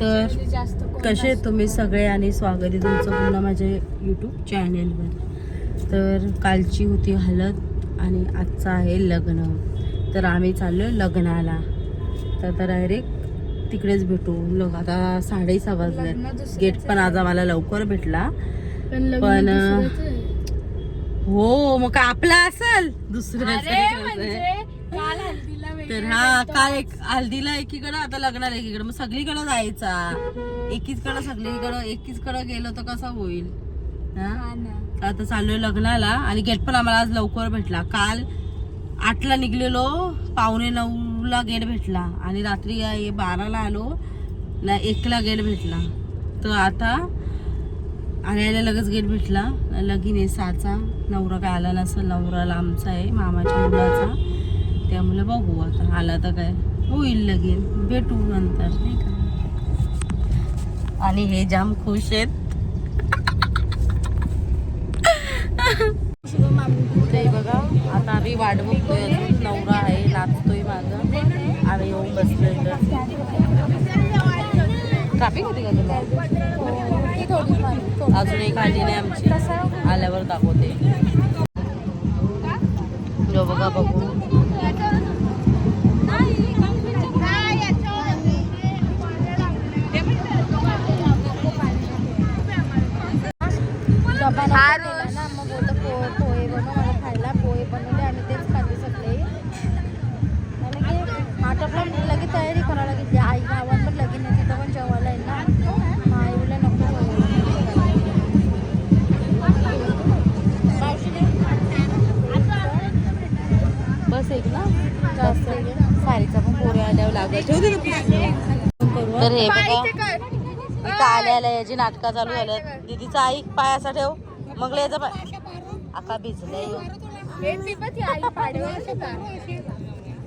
तर कसे तुम्ही सगळे आणि स्वागत आहे तुमचं पुन्हा माझ्या यूट्यूब चॅनेलवर तर कालची होती हलत आणि आजचं आहे लग्न. तर आम्ही चाललो लग्नाला. तर आता डायरेक्ट तिकडेच भेटू. लग आता साडेसहा लग्न वाजले गेट पण आज आम्हाला लवकर भेटला. पण. हो मग आपला असेल? अरे दुसऱ्या म्हणजे काल हल्दीला तर हा. काल एक हल्दीला एकीकडं आता लग्नाला एकीकडं. मग सगळीकडे जायचा. एकीचकडं सगळीकडं एकीचकडं गेलो तर कसं होईल? हा. आता चाललोय लग्नाला आणि गेट पण आम्हाला आज लवकर भेटला. काल आठला निघलेलो पावणे नऊला गेट भेटला आणि रात्री बाराला आलो ना एकला गेट भेटला. तर आता आल्याला लगेच गेट भेटला. लगीन आहे सहाचा नवरा काय आला नसेल नवरा लांबचा आहे मामाच्या मुलाचा. त्यामुळे बघू आता आला तर काय? होईल लगेल भेटू नंतर नाही का? आणि हे जाम खुश आहेत. ते बघा आता आम्ही वाट बघतोय. नवरा आहे नाचतोय माझं. आम्ही येऊन बसलोय ट्रॅफिक होती का तुला? अजून एक आली नाही आमची. आल्यावर दाखवते. बघा बघू. डबा ना मग बोलतो पो पोहे बनव मला खायला पोहे बनवले आणि तेच खाल्ले सगळे. की आटपला लगे तयारी करायला लागली आई गावात पण लगीन तिथं पण जेवायला आहे ना. मग आई बोलले नको बस एक ना. जास्त सारीचा पण पोरे आल्यावर लागत. तर हे बघा. इथं आल्या आल्या याची नाटकं चालू झाल्यात. दीदीचा आई पाय असा ठेव. मग याचा पाय आका भिजले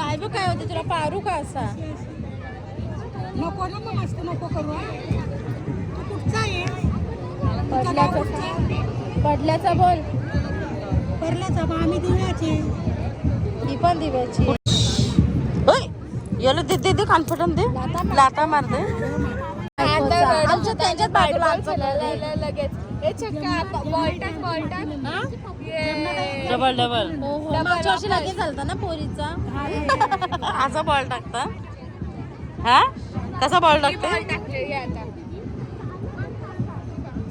आई बघ काय होते? तुला पारू का असा? नको ना मग असं नको करू हा. तू कुठचा आहे? पडल्याचा पडल्याचा बोल. परल्याचा बा आम्ही दिव्याचे. ती पण दिव्याची. होय याला दे दे दे कानफटन दे. मार. लाता मार दे त्यांच्यात बॅट लगेच. हे चक्का बॉल टाक बॉल टाक डबल डबल हो हो मागच्या वर्षी लगेच झालता ना पोरीचा? असा बॉल टाकता? हा? कसा बॉल बॉल टाकते? टाकलेली आता.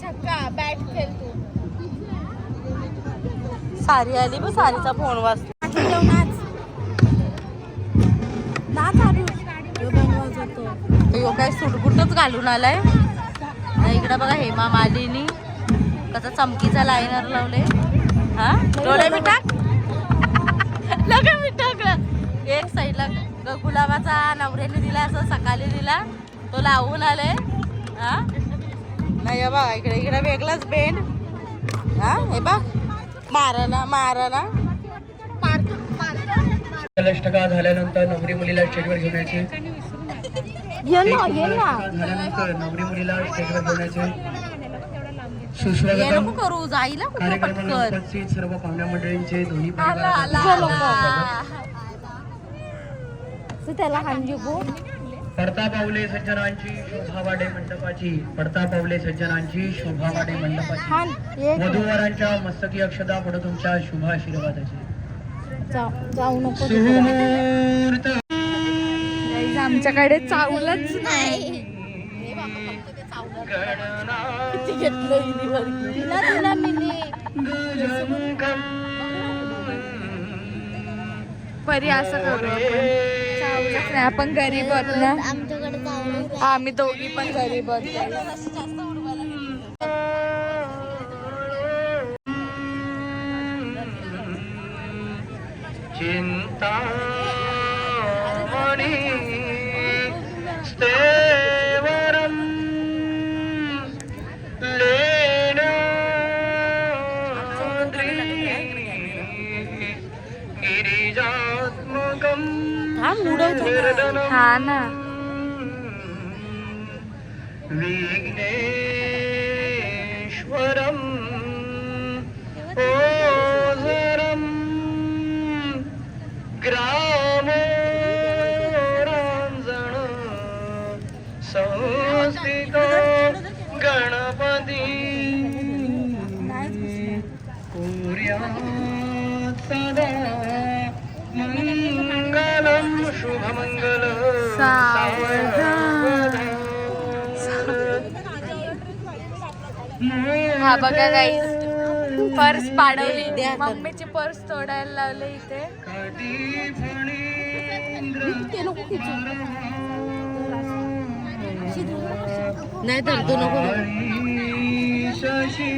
छक्का बॅट खेळ तू. सारी आली बघ सारीचा फोन वाजतो. नाच. नाच काय सुटबुटच घालून आलाय? इकडं बघा हेमा मालिनी. कसं चमकीचा लायनर लावले हा? डोळे मी टाक लगे मी टाकलं एक साईडला ग- गुलाबाचा नवऱ्याने दिला असं सकाळी दिला. तो लावून आले हा? नाही हे बघा इकडे इकडे वेगळाच बेंड हा? हे बघ. मारायला मारायला झाल्यानंतर नवरी मुलीला स्टेजवर घेऊन यायची. ये ना ये ना. झाल्यानंतर नवरी मुलीला स्टेजवर घेऊन यायचे सुस्वागतम नको करू जाईला कुठं कार्यक्रमाला पटकन. उपस्थित सर्व पाहुण्या मंडळींचे दोन्ही आला परिवारातर्फे आला तू त्याला हांजी गो. पडता पावले सज्जनांची शोभा वाडे मंडपाची. पडता पावले सज्जनांची शोभा वाडे मंडपाची. हान एक वधूवरांच्या मस्तकी अक्षता पुढे तुमच्या शुभ आशीर्वादाची. जाऊ जाऊ नको. सुमुहूर्त आमच्याकडे चावलंच नाही. परी असं करू आपण. चावलंच नाही. आपण गरीब आहोत ना. आम्ही दोघी पण गरीब आहोत. चिन्तामणि स्तेवरम् തേവരം ഗിരിജാത്മകം നിർദനം വിഘ്നേ सदा मङ्गलं शुभमङ्गल। हा बघा काही पर्स पाडवली. मम्मीची पर्स तोडायला लावले इथे. नाही तर तू नको. शशी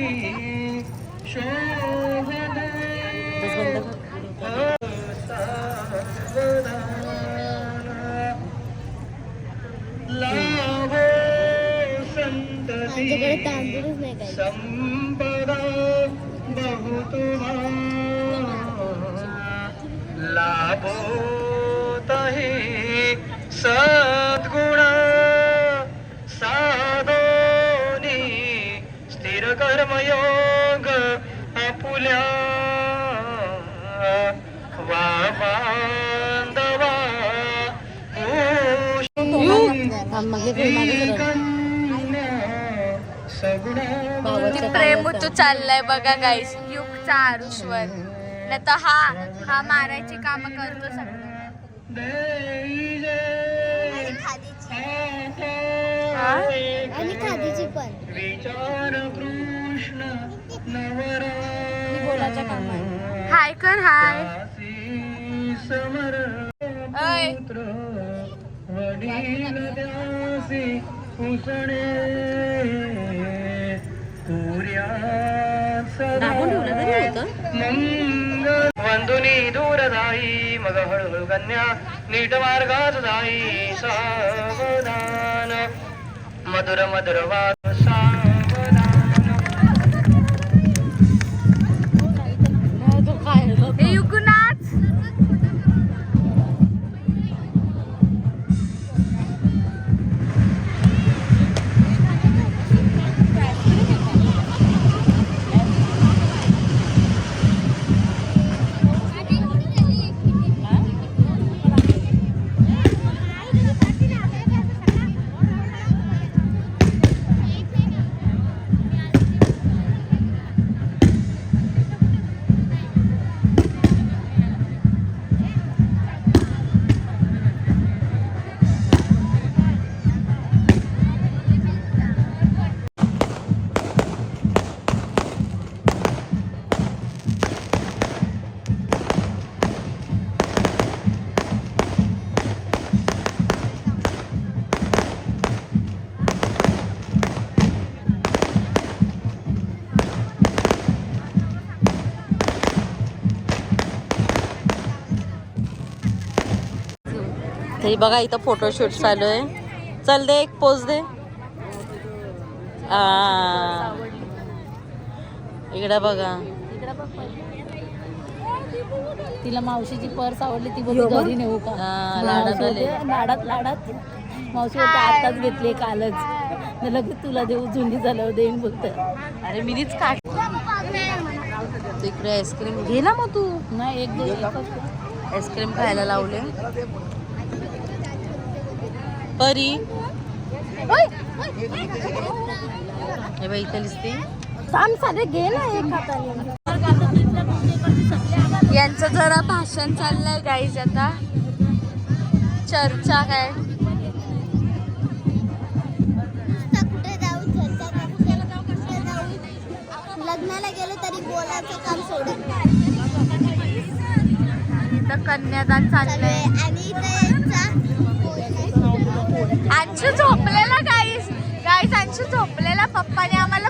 संपदा बहुतुमा लाभो तही सद्गुण साधोनी स्थिर कर्मयोग आपुल्या वा मागे किती प्रेम तू चाललाय बघा गाईस युगचा आरुषवर. नाही तर हा हा मारायची काम करतो हा? हाय कर हाय. वडील दाबून ठेवलं तरी होतं. मंगल. वंदुनी दूर जाई मग हळूहळू कन्या नीट मार्गात जाई सावधान. मधुर मधुर वाद तरी बघा इथं फोटोशूट चालू आहे. चल दे एक पोज दे. आ. इकडं बघा. तिला मावशीची पर्स आवडली ती बोलली घरी नेऊ का? हा, लाडात मावशी लाडात लाडात. आताच घेतली कालच. लगेच तुला देऊ जुनी झाल्यावर देईन बोलते. अरे मीच काट इकडे आईस्क्रीम घे ना मग तू. नाही एक आईस्क्रीम खायला लावले. परी. हे बाई इथे दिसते. थांब सारे घे ना एक हाताने यांचं जरा भाषण चाललंय गाईज आता. चर्चा काय? लग्नाला गेलो तरी बोलायचं काम सोडत नाही. इथं कन्यादान चाललंय. आणि इथे अंशू झोपलेला गाईस गाईस अंशू झोपलेला. पप्पाने आम्हाला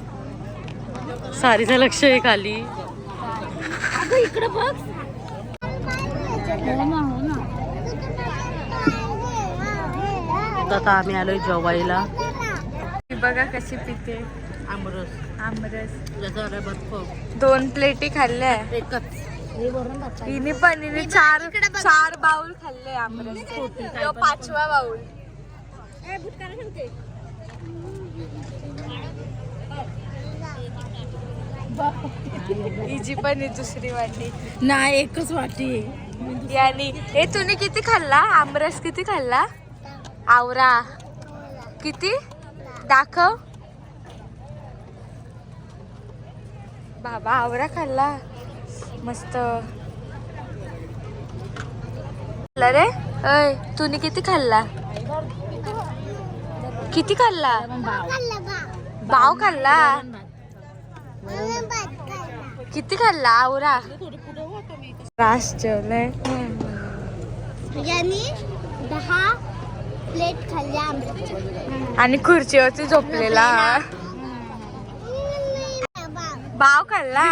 सारीचं लक्ष आहे खाली. इकडे बघ. आता आम्ही आलोय जेवायला बघा कशी पिते. आमरस. आमरस. दोन प्लेटी खाल्ल्या. एकच. हिने पण हिने चार चार बाउल खाल्ले आमरस. पाचवा बाउल. हिची पण दुसरी वाटी. नाही एकच वाटी यानी हे तुम्ही किती खाल्ला? आमरस किती खाल्ला? आवरा. किती? दाखव. बाबा आवरा खाल्ला. मस्त. रे? अय तुम्ही किती खाल्ला? किती खाल्ला? भाव खाल्ला? किती खाल्ला आवरा? रास जेवलंय दहा प्लेट खाल्ल्या आणि खुर्चीवरती झोपलेला. बाव खाल्ला?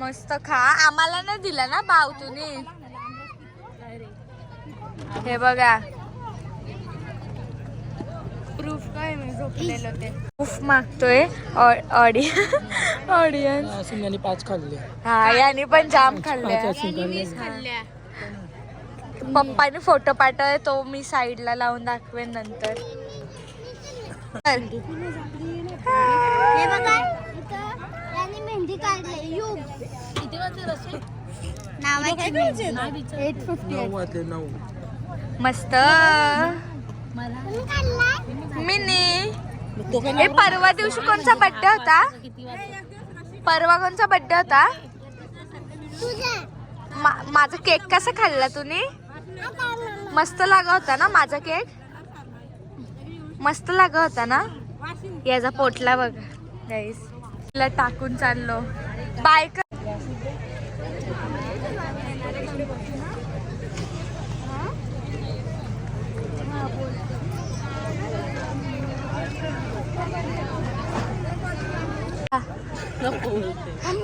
मस्त खा. आम्हाला नाही दिला ना बाव तुम्ही? हे बघा. प्रूफ काय मी झोपलेलो ते. प्रूफ मागतोय. ऑडी ऑडियन्स सिंगाने पाच खाल्ले. हा याने पण जाम खाल्ले. खाल्ल्या पप्पाने फोटो पाठवले तो मी साईडला लावून दाखवेन नंतर. हे एट फिफ्टी नऊ मस्त. मिनी. हे परवा दिवशी कोणचा बर्थडे होता? परवा कोणचा बर्थडे होता मा- माझा केक कसा खाल्ला तुम्ही? मस्त लागा होता ना माझा केक? मस्त लागा होता ना? याचा पोटला बघ. गाईस टाकून चाललो. बाय कर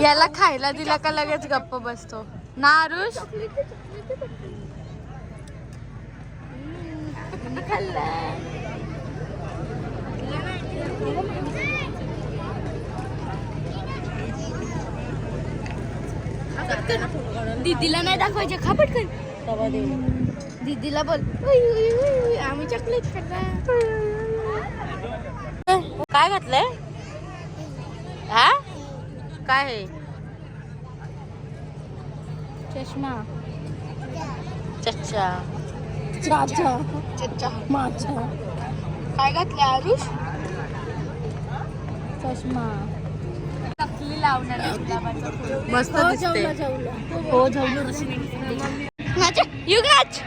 याला खायला दिला का लगेच गप्प बसतो. ना आरुष दीदीला नाही दाखवायचे. खा पटकन. दीदीला बोल. आम्ही चॉकलेट काय घातलंय? हा? काय आहे? चष्मा. चच्चा. चाचा. माझा काय घातलं आरुष? चष्मा. लावणार आहे गुलाबाचं फुल. मस्त दिसते. हो युगाच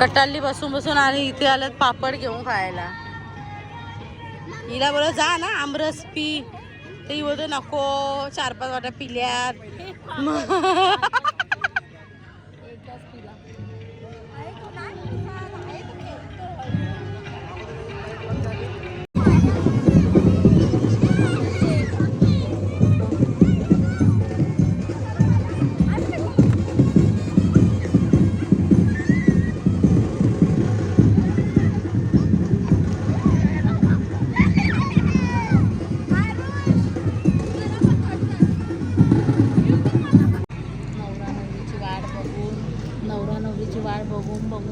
तर कटाल्ली बसून बसून आणि इथे आल्यात पापड घेऊन खायला. हिला बोल जा ना आमरस पी. ते बोलतो नको चार पाच वाट्या पिल्यात. मग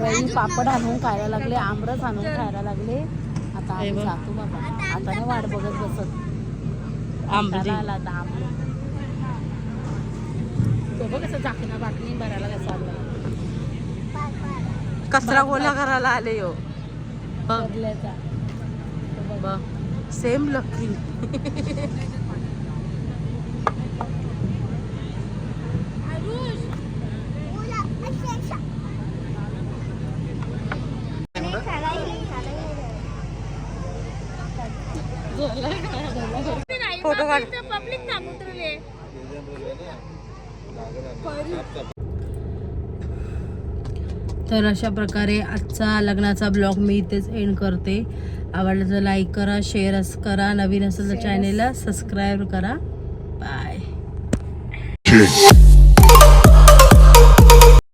वहिनी पापड आणून खायला लागले आमरस आणून खायला लागले. आता आम्ही. जातो बाबा. आता नाही वाट बघत बसत. आंबे आला आता आंबे कसं झाकणा बाटली भरायला कसं आलं. कचरा गोळा करायला आले हो. बघ. सेम लकी फोटो काढ. तर अशा प्रकारे आजचा लग्नाचा ब्लॉग मी इथेच एंड करते. आवडलं तर लाईक करा शेअर करा. नवीन असेल तर चॅनेलला सबस्क्राईब करा. बाय